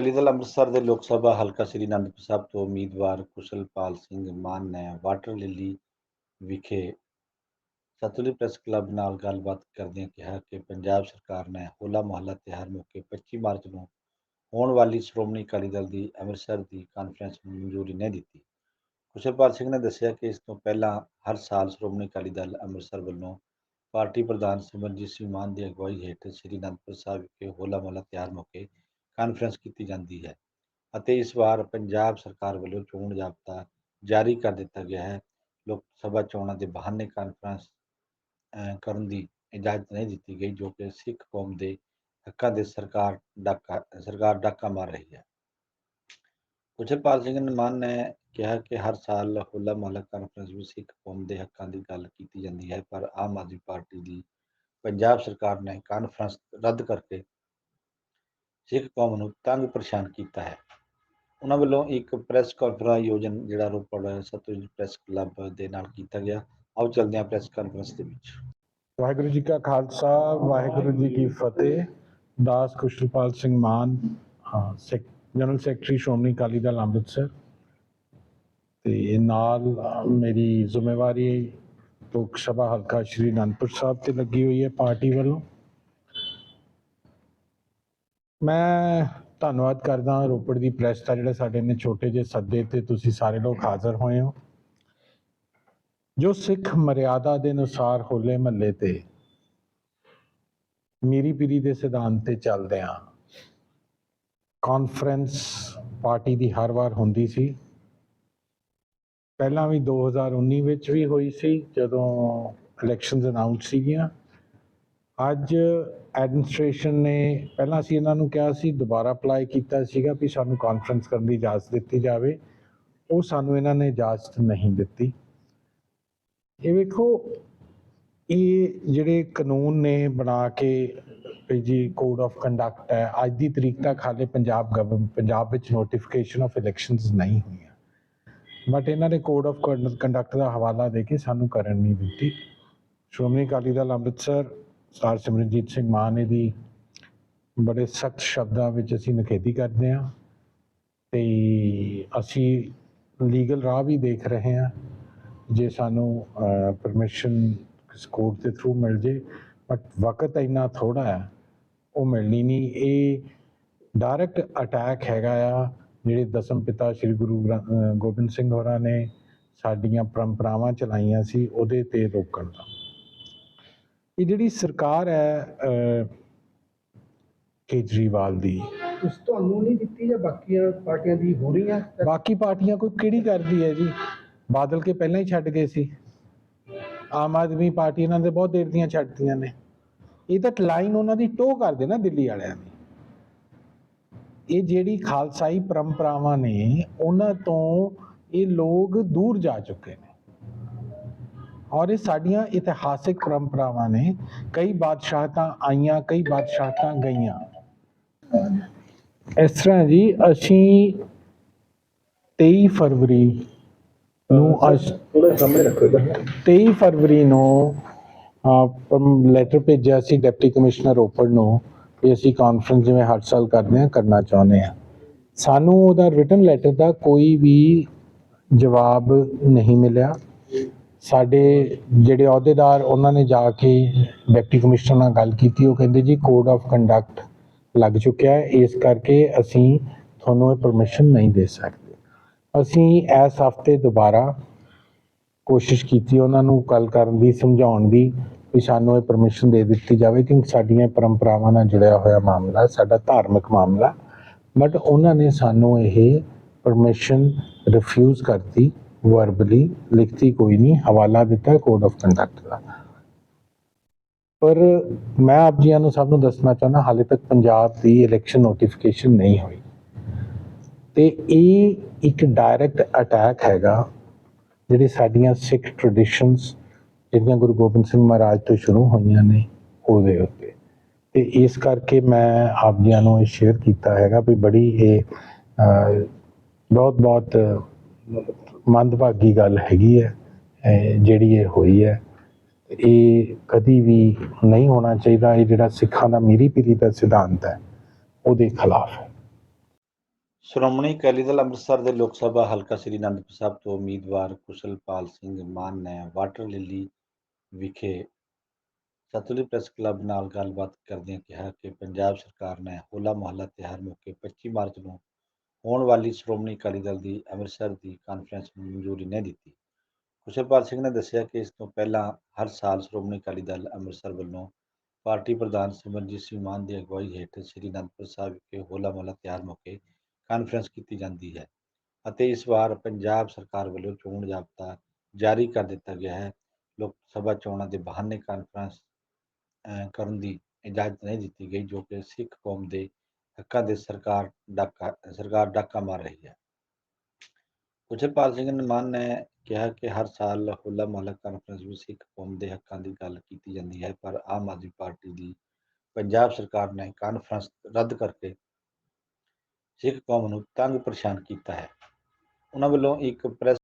ਅਕਾਲੀ ਦਲ ਅੰਮ੍ਰਿਤਸਰ ਦੇ ਲੋਕ ਸਭਾ ਹਲਕਾ ਸ੍ਰੀ ਅਨੰਦਪੁਰ ਸਾਹਿਬ ਤੋਂ ਉਮੀਦਵਾਰ ਕੁਸ਼ਲਪਾਲ ਸਿੰਘ ਮਾਨ ਨੇ ਵਾਟਰ ਲਿਲੀ ਵਿਖੇ ਸਤਲੁਜ ਪ੍ਰੈਸ ਕਲੱਬ ਨਾਲ ਗੱਲਬਾਤ ਕਰਦਿਆਂ ਕਿਹਾ ਕਿ ਪੰਜਾਬ ਸਰਕਾਰ ਨੇ ਹੋਲਾ ਮਹੱਲਾ ਤਿਉਹਾਰ ਮੌਕੇ 25 ਮਾਰਚ ਨੂੰ ਹੋਣ ਵਾਲੀ ਸ਼੍ਰੋਮਣੀ ਅਕਾਲੀ ਦਲ ਦੀ ਅੰਮ੍ਰਿਤਸਰ ਦੀ ਕਾਨਫਰੰਸ ਨੂੰ ਮਨਜ਼ੂਰੀ ਨਹੀਂ ਦਿੱਤੀ। ਕੁਸ਼ਲਪਾਲ ਸਿੰਘ ਨੇ ਦੱਸਿਆ ਕਿ ਇਸ ਤੋਂ ਪਹਿਲਾਂ ਹਰ ਸਾਲ ਸ਼੍ਰੋਮਣੀ ਅਕਾਲੀ ਦਲ ਅੰਮ੍ਰਿਤਸਰ ਵੱਲੋਂ ਪਾਰਟੀ ਪ੍ਰਧਾਨ ਸਿਮਰਜੀਤ ਸਿੰਘ ਮਾਨ ਦੀ ਅਗਵਾਈ ਹੇਠ ਸ੍ਰੀ ਅਨੰਦਪੁਰ ਸਾਹਿਬ ਵਿਖੇ ਹੋਲਾ ਮਹੱਲਾ ਤਿਉਹਾਰ ਮੌਕੇ ਕਾਨਫਰੰਸ ਕੀਤੀ ਜਾਂਦੀ ਹੈ ਅਤੇ ਇਸ ਵਾਰ ਪੰਜਾਬ ਸਰਕਾਰ ਵੱਲੋਂ ਚੋਣ ਜ਼ਾਬਤਾ ਜਾਰੀ ਕਰ ਦਿੱਤਾ ਗਿਆ ਹੈ। ਲੋਕ ਸਭਾ ਚੋਣਾਂ ਦੇ ਬਹਾਨੇ ਕਾਨਫਰੰਸ ਕਰਨ ਦੀ ਇਜਾਜ਼ਤ ਨਹੀਂ ਦਿੱਤੀ ਗਈ ਜੋ ਕਿ ਸਿੱਖ ਕੌਮ ਦੇ ਹੱਕਾਂ ਦੇ ਸਰਕਾਰ ਡਾਕਾ ਸਰਕਾਰ ਡਾਕਾ ਮਾਰ ਰਹੀ ਹੈ। ਕੁਸ਼ਲਪਾਲ ਸਿੰਘ ਮਾਨ ਨੇ ਕਿਹਾ ਕਿ ਹਰ ਸਾਲ ਹੋਲਾ ਮਹੱਲਾ ਕਾਨਫਰੰਸ ਵਿੱਚ ਸਿੱਖ ਕੌਮ ਦੇ ਹੱਕਾਂ ਦੀ ਗੱਲ ਕੀਤੀ ਜਾਂਦੀ ਹੈ ਪਰ ਆਮ ਆਦਮੀ ਪਾਰਟੀ ਦੀ ਪੰਜਾਬ ਸਰਕਾਰ ਨੇ ਕਾਨਫਰੰਸ ਰੱਦ ਕਰਕੇ ਸਿੱਖ ਕੌਮ ਨੂੰ ਤੰਗ ਪਰੇਸ਼ਾਨ ਕੀਤਾ ਹੈ। ਉਹਨਾਂ ਵੱਲੋਂ ਇੱਕ ਪ੍ਰੈਸ ਕਾਨਫਰੰਸ ਆਯੋਜਨ ਜਿਹੜਾ ਰੋਪੜ ਸਤਲੁਜ ਪ੍ਰੈਸ ਕਲੱਬ ਦੇ ਨਾਲ ਕੀਤਾ ਗਿਆ। ਆਓ ਚੱਲਦੇ ਹਾਂ ਪ੍ਰੈਸ ਕਾਨਫਰੰਸ ਦੇ ਵਿੱਚ। ਵਾਹਿਗੁਰੂ ਜੀ ਕਾ ਖਾਲਸਾ, ਵਾਹਿਗੁਰੂ ਜੀ ਕੀ ਫਤਿਹ। ਦਾਸ ਕੁਸ਼ਲਪਾਲ ਸਿੰਘ ਮਾਨ, ਹਾਂ sec general secretary Shiromani Akali Dal Amritsar. ਤੇ ਨਾਲ ਮੇਰੀ ਜ਼ਿੰਮੇਵਾਰੀ ਲੋਕ ਸਭਾ ਹਲਕਾ ਸ਼੍ਰੀ ਅਨੰਦਪੁਰ ਸਾਹਿਬ ਤੇ ਲੱਗੀ ਹੋਈ ਹੈ ਪਾਰਟੀ ਵੱਲੋਂ। ਮੈਂ ਧੰਨਵਾਦ ਕਰਦਾ ਰੋਪੜ ਦੀ ਪ੍ਰੈਸ ਦਾ, ਜਿਹੜਾ ਸਾਡੇ ਨੇ ਛੋਟੇ ਜਿਹੇ ਸੱਦੇ ਤੇ ਤੁਸੀਂ ਸਾਰੇ ਲੋਕ ਹਾਜ਼ਰ ਹੋਏ ਹੋ। ਜੋ ਸਿੱਖ ਮਰਿਆਦਾ ਦੇ ਅਨੁਸਾਰ ਹੋਲੇ ਮਹੱਲੇ ਤੇ ਮੀਰੀ ਪੀਰੀ ਦੇ ਸਿਧਾਂਤ ਤੇ ਚੱਲਦੇ ਆ ਕਾਨਫਰੰਸ ਪਾਰਟੀ ਦੀ ਹਰ ਵਾਰ ਹੁੰਦੀ ਸੀ। ਪਹਿਲਾਂ ਵੀ 2019 ਵਿੱਚ ਵੀ ਹੋਈ ਸੀ, ਜਦੋਂ ਇਲੈਕਸ਼ਨਸ ਅਨਾਉਂਸ ਸੀਗੀਆਂ। ਅੱਜ ਐਡਮਿਨਿਸਟ੍ਰੇਸ਼ਨ ਨੇ, ਪਹਿਲਾਂ ਅਸੀਂ ਇਹਨਾਂ ਨੂੰ ਕਿਹਾ ਸੀ, ਦੁਬਾਰਾ ਅਪਲਾਈ ਕੀਤਾ ਸੀਗਾ ਵੀ ਸਾਨੂੰ ਕਾਨਫਰੰਸ ਕਰਨ ਦੀ ਇਜਾਜ਼ਤ ਦਿੱਤੀ ਜਾਵੇ। ਉਹ ਸਾਨੂੰ ਇਹਨਾਂ ਨੇ ਇਜਾਜ਼ਤ ਨਹੀਂ ਦਿੱਤੀ। ਇਹ ਵੇਖੋ, ਇਹ ਜਿਹੜੇ ਕਾਨੂੰਨ ਨੇ ਬਣਾ ਕੇ ਵੀ ਜੀ ਕੋਡ ਆਫ ਕੰਡਕਟ ਹੈ, ਅੱਜ ਦੀ ਤਰੀਕ ਤੱਕ ਹਾਲੇ ਪੰਜਾਬ ਗਵਰਨਮੈਂਟ ਪੰਜਾਬ ਵਿੱਚ ਨੋਟੀਫਿਕੇਸ਼ਨ ਆਫ ਇਲੈਕਸ਼ਨਸ ਨਹੀਂ ਹੋਈਆਂ। ਬਟ ਇਹਨਾਂ ਨੇ ਕੋਡ ਆਫ ਕੰਡਕਟ ਦਾ ਹਵਾਲਾ ਦੇ ਕੇ ਸਾਨੂੰ ਕਰਨ ਨਹੀਂ ਦਿੱਤੀ। ਸ਼੍ਰੋਮਣੀ ਅਕਾਲੀ ਦਲ ਅੰਮ੍ਰਿਤਸਰ ਸਰ ਸਿਮਰਨਜੀਤ ਸਿੰਘ ਮਾਨ ਇਹਦੀ ਬੜੇ ਸਖਤ ਸ਼ਬਦਾਂ ਵਿੱਚ ਅਸੀਂ ਨਿਖੇਧੀ ਕਰਦੇ ਹਾਂ ਤੇ ਅਸੀਂ ਲੀਗਲ ਰਾਹ ਵੀ ਦੇਖ ਰਹੇ ਹਾਂ ਜੇ ਸਾਨੂੰ ਪਰਮਿਸ਼ਨ ਕੋਰਟ ਦੇ ਥਰੂ ਮਿਲ ਜੇ ਬਟ ਵਕਤ ਇੰਨਾ ਥੋੜਾ ਹੈ, ਉਹ ਮਿਲਣੀ ਨਹੀਂ। ਇਹ ਡਾਇਰੈਕਟ ਅਟੈਕ ਹੈਗਾ ਆ, ਜਿਹੜੇ ਦਸਮ ਪਿਤਾ ਸ੍ਰੀ ਗੁਰੂ ਗ੍ਰੰ- ਗੋਬਿੰਦ ਸਿੰਘ ਹੋਰਾਂ ਨੇ ਸਾਡੀਆਂ ਪਰੰਪਰਾਵਾਂ ਚਲਾਈਆਂ ਸੀ, ਉਹਦੇ ਤੇ ਰੋਕਣ ਦਾ। ਇਹ ਜਿਹੜੀ ਸਰਕਾਰ ਹੈ ਕੇਜਰੀਵਾਲ ਦੀ ਉਸ ਤੁਹਾਨੂੰ ਨਹੀਂ ਦਿੱਤੀ ਜਾਂ ਬਾਕੀਆਂ ਪਾਰਟੀਆਂ ਦੀ ਹੋ ਰਹੀ ਹੈ ਬਾਕੀ ਪਾਰਟੀਆਂ ਕੋਈ ਕਿਹੜੀ ਕਰਦੀ ਹੈ ਜੀ? ਬਾਦਲ ਕੇ ਪਹਿਲਾਂ ਹੀ ਛੱਡ ਗਏ ਸੀ। ਆਮ ਆਦਮੀ ਪਾਰਟੀ ਇਹਨਾਂ ਦੇ ਬਹੁਤ ਦੇਰ ਦੀਆਂ ਛੱਡਤੀਆਂ ਨੇ। ਇਹ ਤਾਂ ਲਾਈਨ ਉਹਨਾਂ ਦੀ ਟੋ ਕਰਦੇ ਨਾ ਦਿੱਲੀ ਵਾਲਿਆਂ ਦੀ। ਇਹ ਜਿਹੜੀ ਖਾਲਸਾਈ ਪਰੰਪਰਾਵਾਂ ਨੇ ਉਹਨਾਂ ਤੋਂ ਇਹ ਲੋਕ ਦੂਰ ਜਾ ਚੁੱਕੇ ਨੇ। ਔਰ ਇਹ ਸਾਡੀਆਂ ਇਤਿਹਾਸਿਕ ਪਰੰਪਰਾਵਾਂ ਨੇ। ਕਈ ਬਾਦਸ਼ਾਹਤਾਂ ਆਈਆਂ ਕਈ ਬਾਦਸ਼ਾਹਤਾਂ ਗਈਆਂ। ਇਸ ਤਰ੍ਹਾਂ ਜੀ ਅਸੀਂ 23 ਫਰਵਰੀ ਨੂੰ ਅਸ- ਥੋੜਾ ਸਾਹਮਣੇ ਰੱਖੋ 23 ਫਰਵਰੀ ਨੂੰ ਲੈਟਰ ਭੇਜਿਆ ਸੀ ਡਿਪਟੀ ਕਮਿਸ਼ਨਰ ਰੋਪੜ ਨੂੰ ਕਿ ਅਸੀਂ ਕਾਨਫਰੰਸ ਜਿਵੇਂ ਹਰ ਸਾਲ ਕਰਦੇ ਹਾਂ ਕਰਨਾ ਚਾਹੁੰਦੇ ਹਾਂ। ਸਾਨੂੰ ਉਹਦਾ ਰਿਟਨ ਲੈਟਰ ਦਾ ਕੋਈ ਵੀ ਜਵਾਬ ਨਹੀਂ ਮਿਲਿਆ। ਸਾਡੇ ਜਿਹੜੇ ਅਹੁਦੇਦਾਰ, ਉਹਨਾਂ ਨੇ ਜਾ ਕੇ ਡਿਪਟੀ ਕਮਿਸ਼ਨਰ ਨਾਲ ਗੱਲ ਕੀਤੀ। ਉਹ ਕਹਿੰਦੇ ਜੀ ਕੋਡ ਆਫ ਕੰਡਕਟ ਲੱਗ ਚੁੱਕਿਆ ਹੈ। ਇਸ ਕਰਕੇ ਅਸੀਂ ਤੁਹਾਨੂੰ ਇਹ ਪਰਮਿਸ਼ਨ ਨਹੀਂ ਦੇ ਸਕਦੇ। ਅਸੀਂ ਇਸ ਹਫ਼ਤੇ ਦੁਬਾਰਾ ਕੋਸ਼ਿਸ਼ ਕੀਤੀ, ਉਹਨਾਂ ਨੂੰ ਗੱਲ ਕਰਨ ਦੀ, ਸਮਝਾਉਣ ਦੀ, ਵੀ ਸਾਨੂੰ ਇਹ ਪਰਮਿਸ਼ਨ ਦੇ ਦਿੱਤੀ ਜਾਵੇ ਕਿ ਸਾਡੀਆਂ ਪਰੰਪਰਾਵਾਂ ਨਾਲ ਜੁੜਿਆ ਹੋਇਆ ਮਾਮਲਾ, ਸਾਡਾ ਧਾਰਮਿਕ ਮਾਮਲਾ। ਬਟ ਉਹਨਾਂ ਨੇ ਸਾਨੂੰ ਇਹ ਪਰਮਿਸ਼ਨ ਰਿਫਿਊਜ਼ ਕਰਤੀ। ਵਰਬਲੀ ਲਿਖਤੀ ਕੋਈ ਨਹੀਂ, ਹਵਾਲਾ ਦਿੱਤਾ ਕੋਡ ਆਫ ਕੰਡਕਟ ਦਾ। ਪਰ ਮੈਂ ਆਪ ਜੀਆਂ ਨੂੰ ਸਭ ਨੂੰ ਦੱਸਣਾ ਚਾਹੁੰਦਾ, ਹਾਲੇ ਤੱਕ ਪੰਜਾਬ ਦੀ ਇਲੈਕਸ਼ਨ ਨੋਟੀਫਿਕੇਸ਼ਨ ਨਹੀਂ ਹੋਈ। ਤੇ ਇਹ ਇੱਕ ਡਾਇਰੈਕਟ ਅਟੈਕ ਹੈਗਾ, ਜਿਹੜੀ ਸਾਡੀਆਂ ਸਿੱਖ ਟ੍ਰੈਡੀਸ਼ਨਸ ਜਿਹੜੀਆਂ ਗੁਰੂ ਗੋਬਿੰਦ ਸਿੰਘ ਮਹਾਰਾਜ ਤੋਂ ਸ਼ੁਰੂ ਹੋਈਆਂ ਨੇ, ਉਹਦੇ ਉੱਤੇ। ਤੇ ਇਸ ਕਰਕੇ ਮੈਂ ਆਪ ਜੀਆਂ ਨੂੰ ਇਹ ਸ਼ੇਅਰ ਕੀਤਾ ਹੈਗਾ ਵੀ ਬੜੀ ਇਹ ਬਹੁਤ ਬਹੁਤ ਮੰਦਭਾਗੀ ਗੱਲ ਹੈਗੀ ਹੈ ਜਿਹੜੀ ਇਹ ਹੋਈ ਹੈ। ਇਹ ਕਦੀ ਵੀ ਨਹੀਂ ਹੋਣਾ ਚਾਹੀਦਾ। ਇਹ ਜਿਹੜਾ ਸਿੱਖਾਂ ਦਾ ਮੀਰੀ ਪੀਰੀ ਦਾ ਸਿਧਾਂਤ ਹੈ, ਉਹਦੇ ਖਿਲਾਫ ਹੈ। ਸ਼੍ਰੋਮਣੀ ਅਕਾਲੀ ਦਲ ਅੰਮ੍ਰਿਤਸਰ ਦੇ ਲੋਕ ਸਭਾ ਹਲਕਾ ਸ੍ਰੀ ਅਨੰਦਪੁਰ ਸਾਹਿਬ ਤੋਂ ਉਮੀਦਵਾਰ ਕੁਸ਼ਲਪਾਲ ਸਿੰਘ ਮਾਨ ਨੇ ਵਾਟਰ ਲਿਲੀ ਵਿਖੇ ਸਤਲੁਜ ਪ੍ਰੈਸ ਕਲੱਬ ਨਾਲ ਗੱਲਬਾਤ ਕਰਦਿਆਂ ਕਿਹਾ ਕਿ ਪੰਜਾਬ ਸਰਕਾਰ ਨੇ ਹੋਲਾ ਮੁਹੱਲਾ ਤਿਉਹਾਰ ਮੌਕੇ 25 ਮਾਰਚ ਨੂੰ ਹੋਣ ਵਾਲੀ ਸ਼੍ਰੋਮਣੀ ਅਕਾਲੀ ਦਲ ਦੀ ਅੰਮ੍ਰਿਤਸਰ ਦੀ ਕਾਨਫਰੰਸ ਨੂੰ ਮਨਜ਼ੂਰੀ ਨਹੀਂ ਦਿੱਤੀ। ਕੁਸ਼ਲਪਾਲ ਸਿੰਘ ਨੇ ਦੱਸਿਆ ਕਿ ਇਸ ਤੋਂ ਪਹਿਲਾਂ ਹਰ ਸਾਲ ਸ਼੍ਰੋਮਣੀ ਅਕਾਲੀ ਦਲ ਅੰਮ੍ਰਿਤਸਰ ਵੱਲੋਂ ਪਾਰਟੀ ਪ੍ਰਧਾਨ ਸਿਮਰਜੀਤ ਸਿੰਘ ਮਾਨ ਦੀ ਅਗਵਾਈ ਹੇਠ ਸ੍ਰੀ ਅਨੰਦਪੁਰ ਸਾਹਿਬ ਵਿਖੇ ਹੋਲਾ ਮੁਹੱਲਾ ਤਿਆਰ ਮੌਕੇ ਕਾਨਫਰੰਸ ਕੀਤੀ ਜਾਂਦੀ ਹੈ ਅਤੇ ਇਸ ਵਾਰ ਪੰਜਾਬ ਸਰਕਾਰ ਵੱਲੋਂ ਚੋਣ ਜ਼ਾਬਤਾ ਜਾਰੀ ਕਰ ਦਿੱਤਾ ਗਿਆ ਹੈ। ਲੋਕ ਸਭਾ ਚੋਣਾਂ ਦੇ ਬਹਾਨੇ ਕਾਨਫਰੰਸ ਕਰਨ ਦੀ ਇਜਾਜ਼ਤ ਨਹੀਂ ਦਿੱਤੀ ਗਈ ਜੋ ਕਿ ਸਿੱਖ ਕੌਮ ਦੇ ਹੱਕਾਂ ਦੇ ਸਰਕਾਰ ਡਾਕਾ ਸਰਕਾਰ ਡਾਕਾ ਮਾਰ ਰਹੀ ਹੈ। ਕੁਸ਼ਲਪਾਲ ਸਿੰਘ ਨੇ ਨੇ ਕਿਹਾ ਕਿ ਹਰ ਸਾਲ ਹੋਲਾ ਮਹੱਲਾ ਕਾਨਫਰੰਸ ਵਿੱਚ ਸਿੱਖ ਕੌਮ ਦੇ ਹੱਕਾਂ ਦੀ ਗੱਲ ਕੀਤੀ ਜਾਂਦੀ ਹੈ, ਪਰ ਆਮ ਆਦਮੀ ਪਾਰਟੀ ਦੀ ਪੰਜਾਬ ਸਰਕਾਰ ਨੇ ਕਾਨਫਰੰਸ ਰੱਦ ਕਰਕੇ ਸਿੱਖ ਕੌਮ ਨੂੰ ਤੰਗ ਪਰੇਸ਼ਾਨ ਕੀਤਾ ਹੈ। ਉਹਨਾਂ ਵੱਲੋਂ ਇੱਕ ਪ੍ਰੈਸ